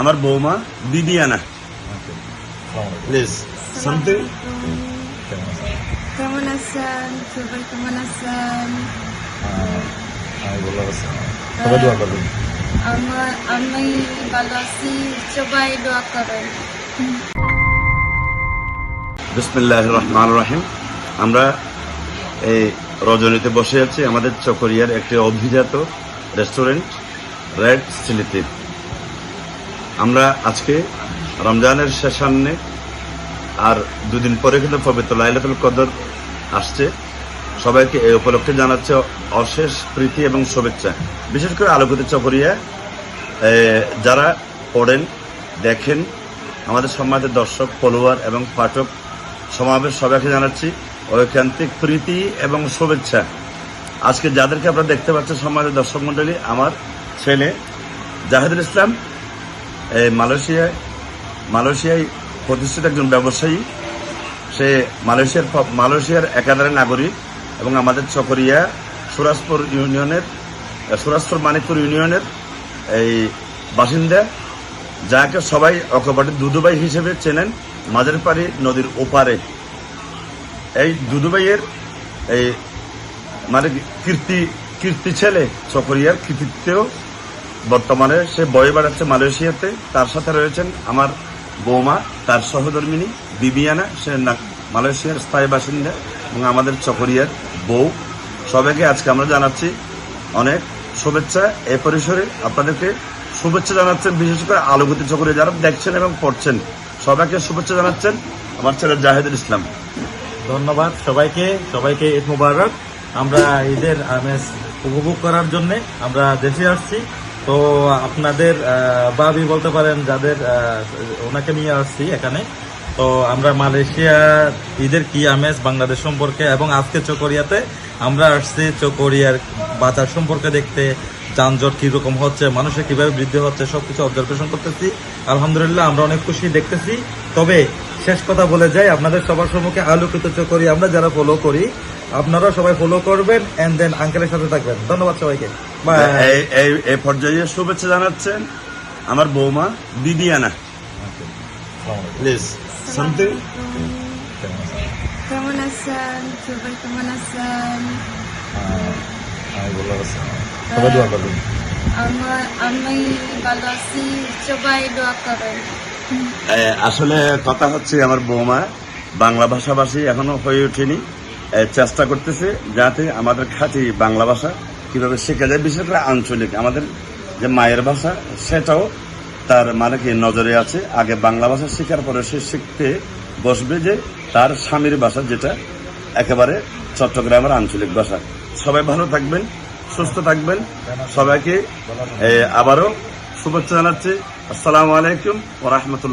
আমার বৌমা Bibiyana. Please something কেমন আছেন? সবাই কেমন আছেন? সবাই দোয়া করবেন। আমার আমি ভালো আছি। সবাই দোয়া করেন। বিসমিল্লাহ রহমান রহিম। আমরা এই রজনীতে বসে আছি। আমাদের চকরিয়ার একটি অভিজাত রেস্টুরেন্ট রেড চিলিতে আমরা আজকে রমজানের শেষান্নে আর দুদিন পরে কিন্তু পবিত্র লাইলাতুল কদর আসছে। সবাইকে এই উপলক্ষে জানাচ্ছে অশেষ প্রীতি এবং শুভেচ্ছা। বিশেষ করে আলোকিত চকরিয়া যারা পড়েন, দেখেন, আমাদের সম্মানিত দর্শক, ফলোয়ার এবং পাঠক সমাবেশ সবাইকে জানাচ্ছি ঐকান্তিক প্রীতি এবং শুভেচ্ছা। আজকে যাদেরকে আপনারা দেখতে পাচ্ছেন সম্মানিত দর্শক মন্ডলী, আমার ছেলে জাহেদুল ইসলাম মালয়েশিয়ায় মালয়েশিয়ায় প্রতিষ্ঠিত একজন ব্যবসায়ী। সে মালয়েশিয়ার মালয়েশিয়ার একাধারে নাগরিক এবং আমাদের চকরিয়া সুরাজপুর ইউনিয়নের সুরাজপুর মানিকপুর ইউনিয়নের এই বাসিন্দা, যাকে সবাই অকপাটে দুদুবাই হিসেবে চেনেন মাঝের পাড়ি নদীর ওপারে। এই দুদুবাইয়ের এই মানে কীর্তি কীর্তি ছেলে চকরিয়ার কৃতিত্বেও বর্তমানে সে বয়ে বেড়াচ্ছে মালয়েশিয়াতে, তার সাথে রয়েছেন আমার বৌমা, তার সহধর্মিনী বিবিয়ানা, সে মালয়েশিয়ার স্থায়ী বাসিন্দা এবং আমাদের চকরিয়ার বউ। সবাইকে আজকে আমরা জানাচ্ছি অনেক শুভেচ্ছা এ পরিসরে। আপনাদেরকে শুভেচ্ছা জানাচ্ছেন, বিশেষ করে আলোকিত চকরিয়া যারা দেখছেন এবং পড়ছেন। সবাইকে শুভেচ্ছা জানাচ্ছেন আমার ছেলে জাহেদুল ইসলাম। ধন্যবাদ সবাইকে সবাইকে ঈদ মুবারক। আমরা ঈদের আমেজ উপভোগ করার জন্য আমরা দেশে আসছি। তো আপনাদের বাবি বলতে পারেন যাদের ওনাকে নিয়ে আসছি এখানে। তো আমরা মালয়েশিয়া, ঈদের কি আমেজ বাংলাদেশ সম্পর্কে এবং আজকে চকরিয়াতে আমরা আসছি চকরিয়ার বাজার সম্পর্কে দেখতে, যানজট কীরকম হচ্ছে, মানুষের কীভাবে বৃদ্ধি হচ্ছে সব কিছু অবজারভেশন করতেছি। আলহামদুলিল্লাহ, আমরা অনেক খুশি দেখতেছি। তবে শেষ কথা বলে যাই, আপনাদের সবার সম্মুখে আলোকিত করি আমরা যারা ফলো করি আপনারা সবাই ফলো করবেন এন্ড দেন আঙ্কেলের সাথে থাকবেন। ধন্যবাদ সবাইকে। বাই এই এই এই পর্যায়ে শুভেচ্ছা জানাচ্ছেন আমার বৌমা বিবিয়ানা। প্লিজ সামথিং কেমন আছেন? সবাই কেমন আছেন? আমি ভালো আছি সবাই দোয়া করবেন। আমি ভালো আছি। সবাই দোয়া করেন আসলে কথা হচ্ছে আমার বৌমা বাংলা ভাষাভাষী এখনও হয়ে ওঠেনি। চেষ্টা করতেছে যাতে আমাদের খাঁটি বাংলা ভাষা কীভাবে শেখা যায়, বিশেষ করে আঞ্চলিক। আমাদের যে মায়ের ভাষা, সেটাও তার মানে কি নজরে আছে। আগে বাংলা ভাষা শেখার পরে সে শিখতে বসবে যে তার স্বামীর ভাষা যেটা একেবারে চট্টগ্রামের আঞ্চলিক ভাষা। সবাই ভালো থাকবেন, সুস্থ থাকবেন। সবাইকে আবারও শুভেচ্ছা জানাচ্ছি। আসসালামু আলাইকুম ও রহমতুল্লাহ।